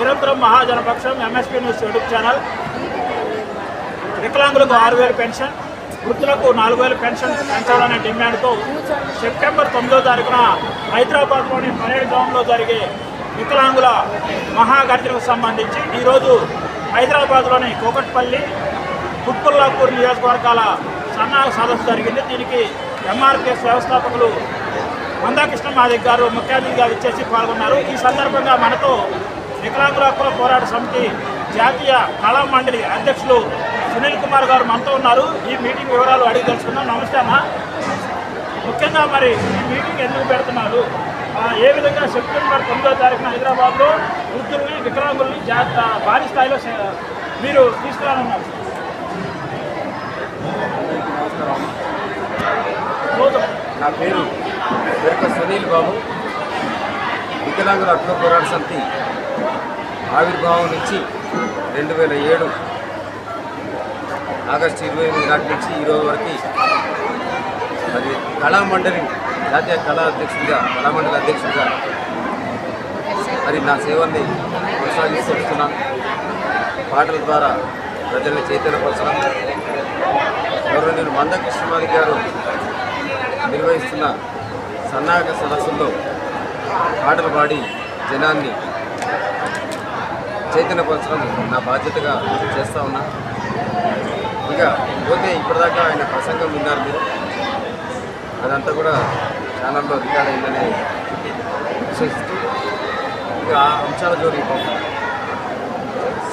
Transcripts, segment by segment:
నిరంతరం మహాజనపక్షం MSP news YouTube channel. వికలాంగులకు ఆరు వేలు పెన్షన్ వృద్ధులకు నాలుగు వేలు పెన్షన్ పెంచాలనే డిమాండ్తో సెప్టెంబర్ తొమ్మిదో తారీఖున హైదరాబాద్లోని పరేడ్ గ్రౌండ్లో జరిగే వికలాంగుల మహాగర్జనకు సంబంధించి ఈరోజు హైదరాబాద్లోని కోకట్పల్లి కుత్బుల్లాపూర్ నియోజకవర్గాల సన్నాహక సదస్సు జరిగింది. దీనికి ఎంఆర్పిఎస్ వ్యవస్థాపకులు మందాకృష్ణ మాదిక్ గారు ముఖ్య అతిథిగా ఇచ్చేసి పాల్గొన్నారు. ఈ సందర్భంగా మనతో వికలాంగుల హక్కుల పోరాట సమితి జాతీయ కళా మండలి అధ్యక్షులు సునీల్ కుమార్ గారు మనతో ఉన్నారు. ఈ మీటింగ్ వివరాలు అడిగి తెలుసుకుందాం. నమస్తే అన్న. ముఖ్యంగా మరి ఈ మీటింగ్ ఎందుకు పెడుతున్నారు? ఏ విధంగా సెప్టెంబర్ తొమ్మిదో తారీఖున హైదరాబాద్లో వృద్ధుల్ని వికలాంగుల్ని జా భారీ స్థాయిలో మీరు తీసుకురానున్నారు. నా పేరు సునీల్ బాబు. వికలాంగుల హక్కుల పోరాట సమితి ఆవిర్భావం నుంచి రెండు వేల ఏడు ఆగస్టు ఇరవై ఎనిమిది నాటి నుంచి ఈరోజు వరకు మరి కళామండలి జాతీయ కళా అధ్యక్షుడిగా కళామండలి అధ్యక్షుడిగా మరి నా సేవల్ని కొనసాగిస్తూ వస్తున్నాను పాటల ద్వారా ప్రజల్ని చైతన్యపరచడం మంద మందకృష్ణమాది గారు నిర్వహిస్తున్న సన్నాహక సదస్సుల్లో పాటలు పాడి జనాన్ని చైతన్యపరచడం నా బాధ్యతగా చేస్తూ ఉన్నా. ఇక పోతే ఇప్పటిదాకా ఆయన ప్రసంగం విన్నారు మీరు. అదంతా కూడా ఛానల్లో రికార్డ్ అయిందని విశ్వసిస్తూ ఇంకా ఆ అంశాల జోలికి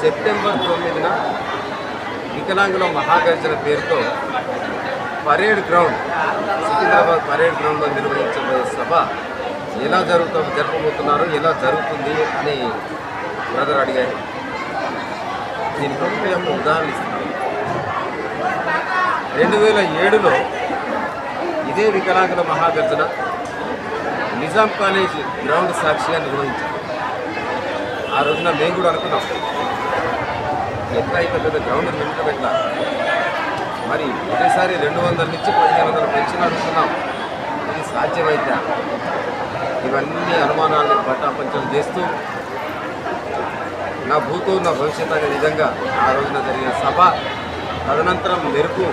సెప్టెంబర్ తొమ్మిదిన వికలాంగుల మహాగర్జన పేరుతో పరేడ్ గ్రౌండ్ సికింద్రాబాద్ పరేడ్ గ్రౌండ్లో నిర్వహించబోయే సభ ఎలా జరుగుతా జరపబోతున్నారు ఎలా జరుగుతుంది అని బ్రదర్ అడిగారు. దీనికి ఒకటి యొక్క ఉదాహరణ ఇస్తున్నాను. రెండు వేల ఏడులో ఇదే వికలాంగుల మహాగర్జన నిజాం కాలేజ్ గ్రౌండ్ సాక్షిగా నిర్వహించారు. ఆ రోజున మేము కూడా అనుకున్నాం. ఎట్లా అయితే పెద్ద గ్రౌండ్ నింపడం ఎట్లా మరి ఒకేసారి రెండు వందల నుంచి పదిహేను వందలు పెన్షన్ అడుగుతున్నాం ఇది సాధ్యమైతే ఇవన్నీ అనుమానాలను పట్టాపంచలు చేస్తూ నా భూతో నా భవిష్యత్ అనే నిజంగా ఆ రోజున జరిగిన సభ. తదనంతరం మెరుపు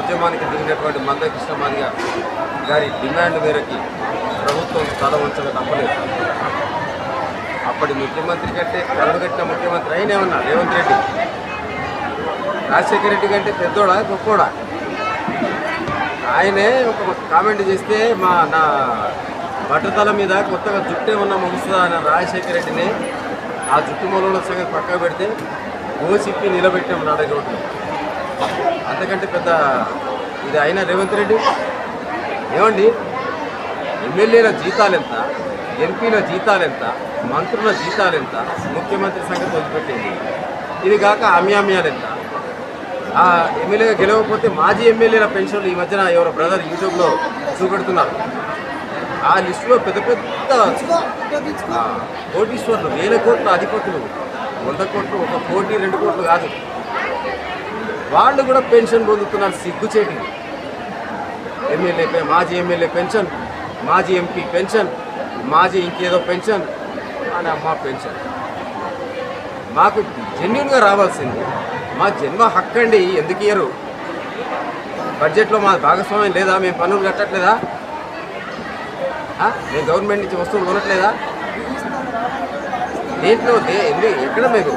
ఉద్యమానికి దిగినటువంటి మందకృష్ణ మాదిగ గారి డిమాండ్ మేరకి ప్రభుత్వం తల ఉంచక తప్పలేదు. అప్పటి ముఖ్యమంత్రి కంటే కరుడుగట్టిన ముఖ్యమంత్రి అయినే ఉన్నా రేవంత్ రెడ్డి? రాజశేఖర రెడ్డి కంటే పెద్దోడా గొప్పోడా? ఆయనే ఒక కామెంట్ చేస్తే మా నా బట్టతల మీద కొత్తగా జుట్టే ఉన్న ముగుస్తుందా అన్న రాజశేఖర రెడ్డిని ఆ జుట్టుమూలంలో సంగతి పక్కకు పెడితే గోసిప్పి నిలబెట్టాం నాడగ రోడ్డు అంతకంటే పెద్ద ఇది అయినా రేవంత్ రెడ్డి? ఏమండి? ఎమ్మెల్యేల జీతాలు ఎంత? ఎంపీల జీతాలు ఎంత? మంత్రుల జీతాలు ఎంత? ముఖ్యమంత్రి సంగతి వదిలిపెట్టింది ఇది కాక అమ్యామ్యాలు ఎంత? ఆ ఎమ్మెల్యేగా గెలవకపోతే మాజీ ఎమ్మెల్యేల పెన్షన్లు ఈ మధ్యన ఎవరో బ్రదర్ యూట్యూబ్లో చూపెడుతున్నారు. ఆ లిస్టులో పెద్ద పెద్ద కోటీశ్వర్లు వేల కోట్ల అధిపతులు. వంద కోట్లు ఒక కోటి రెండు కోట్లు కాదు. వాళ్ళు కూడా పెన్షన్ పొందుతున్నారు సిగ్గుచేటి. ఎమ్మెల్యే మాజీ ఎమ్మెల్యే పెన్షన్ మాజీ ఎంపీ పెన్షన్ మాజీ ఇంకేదో పెన్షన్ అని అమ్మ పెన్షన్. మాకు జెన్యున్గా రావాల్సింది మా జన్మ హక్కు అండి ఎందుకు ఇయ్యరు? బడ్జెట్లో మా భాగస్వామ్యం లేదా మేము పన్నులు కట్టట్లేదా? మేము గవర్నమెంట్ నుంచి వస్తువులు కొనట్లేదా? దేంట్లో దే- ఎక్కడ మీకు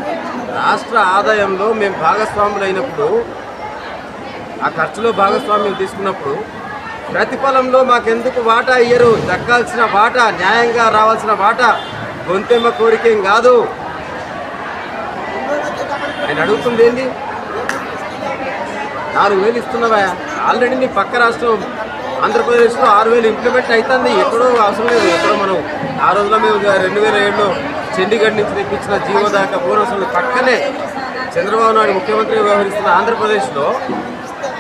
రాష్ట్ర ఆదాయంలో మేము భాగస్వాములు అయినప్పుడు ఆ ఖర్చులో భాగస్వామ్యం తీసుకున్నప్పుడు ప్రతిఫలంలో మాకెందుకు వాటా ఇయ్యరు? దక్కాల్సిన వాటా న్యాయంగా రావాల్సిన వాటా గొంతెమ్మ కోరికేం కాదు. ఆయన అడుగుతుంది ఏంది? నాలుగు వేలు ఇస్తున్నావా? ఆల్రెడీ నీ పక్క రాష్ట్రం ఆంధ్రప్రదేశ్లో ఆరు వేలు ఇంప్లిమెంట్ అవుతుంది ఎక్కడో అవసరం లేదు. ఎక్కడో మనం ఆ రోజుల్లో మేము రెండు వేల ఏడులో చండీగఢ్ నుంచి తెప్పించిన జీవో దాకా బోనసులు పక్కనే చంద్రబాబు నాయుడు ముఖ్యమంత్రిగా వ్యవహరిస్తున్న ఆంధ్రప్రదేశ్లో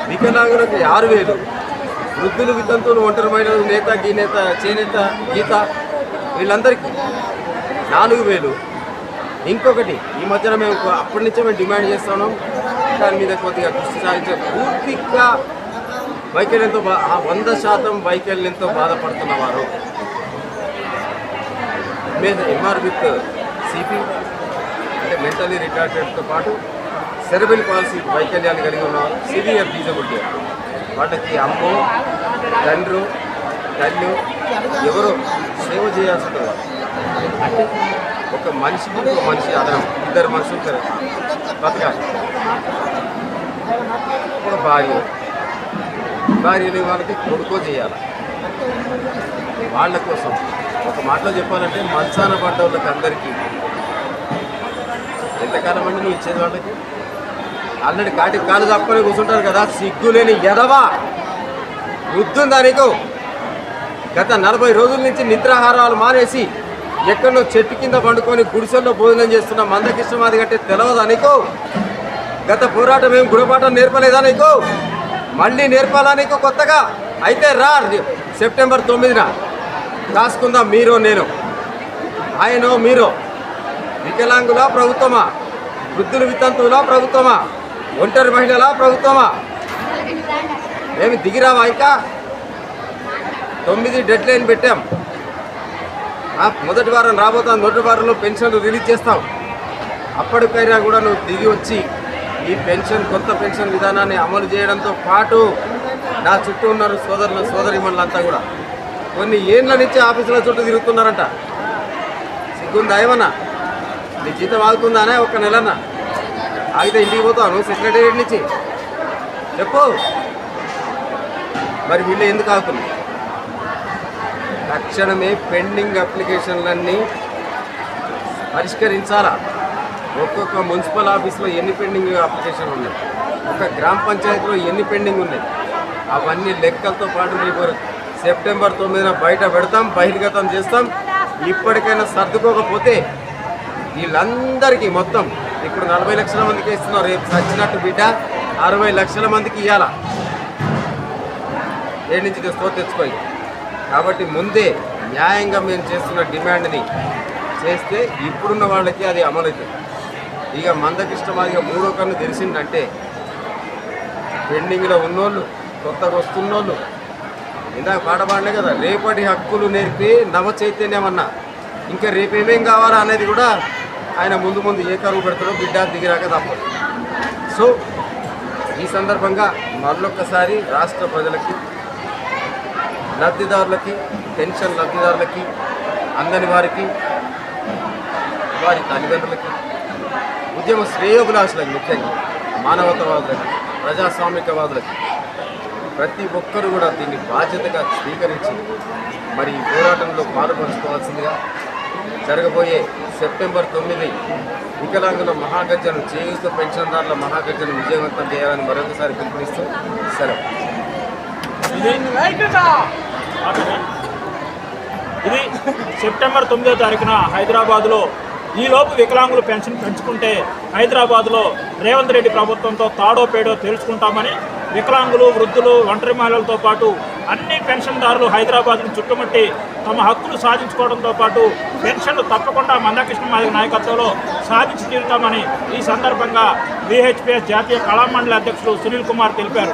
వికలాంగులకు ఆరు వేలు వృద్ధులు వితంతులు ఒంటరి మహిళలు నేత గీనేత చేనేత గీత వీళ్ళందరికీ నాలుగు వేలు. ఇంకొకటి ఈ మధ్యన మేము అప్పటి నుంచే మేము డిమాండ్ చేస్తున్నాం దాని మీద కొద్దిగా దృష్టి సాధించే పూర్తిగా వైకల్యంతో బా ఆ వంద శాతం వైకల్యంతో బాధపడుతున్న వారు. మీద ఎంఆర్ విత్ సిపి అంటే మెంటలీ రిటార్టెడ్తో పాటు సెరబిల్ పాలసీ వైకల్యాన్ని కలిగి ఉన్న సివియర్ డిజబిలిటీ వాళ్ళకి అమ్మో తండ్రు తల్లి ఎవరో సేవ చేయాల్సి ఉంటుంది అంటే ఒక మనిషికి ఒక మనిషి అదనం ఇద్దరు మనుషులు ఉంటారు బతకాలి. ఒక భార్య. భార్య లేని వాళ్ళకి కొడుకో చేయాలి. వాళ్ళ కోసం. ఒక మాటలో చెప్పాలంటే మంచాన పడ్డ వాళ్ళకి అందరికీ. ఎంతకాలం అండి నువ్వు ఇచ్చేది వాళ్ళకి? ఆల్రెడీ కాటికి కాలు తప్పని కూర్చుంటారు కదా సిగ్గులేని ఎదవా వృద్ధుందా నీకు? గత నలభై రోజుల నుంచి నిద్రాహారాలు మానేసి ఎక్కడో చెట్టు కింద పండుకొని గుడిసెల్లో భోజనం చేస్తున్న మందకృష్ణమాది కంటే తెలవదా నీకు? గత పోరాటం ఏం గుణపాఠం నేర్పలేదా నీకు? మళ్ళీ నేర్పాలానికి కొత్తగా అయితే రా సెప్టెంబర్ తొమ్మిదిన. రాసుకుందాం మీరు నేను. ఆయనో మీరు. వికలాంగుల ప్రభుత్వమా? వృద్ధులు వితంతువులా ప్రభుత్వమా? ఒంటరి మహిళలా ప్రభుత్వమా? ఏమి దిగిరావా ఇంకా? తొమ్మిది డెడ్ లైన్ పెట్టాం. మొదటి వారం రాబోతుంది మొదటి వారంలో పెన్షన్లు రిలీజ్ చేస్తాం. అప్పటికైనా కూడా నువ్వు దిగి వచ్చి ఈ పెన్షన్ కొత్త పెన్షన్ విధానాన్ని అమలు చేయడంతో పాటు నా చుట్టూ ఉన్నారు సోదరులు సోదరిమణులంతా కూడా. కొన్ని ఏండ్ల నుంచి ఆఫీసుల చుట్టూ తిరుగుతున్నారంట. సిగ్గుందా ఏమన్నా? నీ జీతం ఆగుతుందానే ఒక్క నెలన్నా? ఆగితే ఇంటికి పోతావు సెక్రటేరియట్ నుంచి? చెప్పు. మరి వీళ్ళు ఎందుకు ఆగుతున్నారు? తక్షణమే పెండింగ్ అప్లికేషన్లన్నీ పరిష్కరించాలా? ఒక్కొక్క మున్సిపల్ ఆఫీస్లో ఎన్ని పెండింగ్ అప్లికేషన్లు ఉన్నాయి? ఒక గ్రామ పంచాయతీలో ఎన్ని పెండింగ్ ఉన్నాయి? అవన్నీ లెక్కలతో పాటు రేపు సెప్టెంబర్ తొమ్మిదిన బయట పెడతాం బహిర్గతం చేస్తాం. ఇప్పటికైనా సర్దుకోకపోతే వీళ్ళందరికీ మొత్తం ఇప్పుడు నలభై లక్షల మందికి ఇస్తున్నారు రేపు సచ్చినట్టు బిడ్డ. అరవై లక్షల మందికి ఇవ్వాలా ఏడు నుంచి తెస్తో తెచ్చుకోయి. కాబట్టి ముందే న్యాయంగా మేము చేస్తున్న డిమాండ్ని చేస్తే ఇప్పుడున్న వాళ్ళకి అది అమలవుతుంది. ఇక మందకిష్టమాదిగా మూడో కన్ను తెలిసిందంటే పెండింగ్లో ఉన్నోళ్ళు కొత్తగా వస్తున్నోళ్ళు. ఇందాక పాట పాడలే కదా రేపటి హక్కులు నేర్పి నవ చైతన్యం అన్న. ఇంకా రేపేమేం కావాలా అనేది కూడా ఆయన ముందు ముందు ఏ కరువు పెడతాడో బిడ్డ దిగిరాక తప్పదు. సో ఈ సందర్భంగా మరొక్కసారి రాష్ట్ర ప్రజలకి లబ్ధిదారులకి పెన్షన్ లబ్ధిదారులకి అందని వారికి వారి తల్లిదండ్రులకి ఉద్యమ శ్రేయోభిలాషులకు ముఖ్యంగా మానవతావాదులకి ప్రజాస్వామికవాదులకి ప్రతి ఒక్కరు కూడా దీన్ని బాధ్యతగా స్వీకరించి మరి ఈ పోరాటంలో పాల్పంచుకోవాల్సిందిగా జరగబోయే సెప్టెంబర్ తొమ్మిది వికలాంగుల మహాగర్జన చేయూత పెన్షన్దారుల మహాగర్జన విజయవంతం చేయాలని మరొకసారి పిలుపునిస్తూ సెలవు. ఇది సెప్టెంబర్ తొమ్మిదో తారీఖున హైదరాబాద్లో ఈలోపు వికలాంగులు పెన్షన్ పెంచుకుంటే హైదరాబాద్లో రేవంత్ రెడ్డి ప్రభుత్వంతో తాడో పేడో తేల్చుకుంటామని వికలాంగులు వృద్ధులు ఒంటరి మహిళలతో పాటు అన్ని పెన్షన్దారులు హైదరాబాద్ను చుట్టుముట్టి తమ హక్కులు సాధించుకోవడంతో పాటు పెన్షన్లు తప్పకుండా మందకృష్ణ మాదిరి నాయకత్వంలో సాధించి తీరుతామని ఈ సందర్భంగా విహెచ్పిఎస్ జాతీయ కళామండలి అధ్యక్షులు సునీల్ కుమార్ తెలిపారు.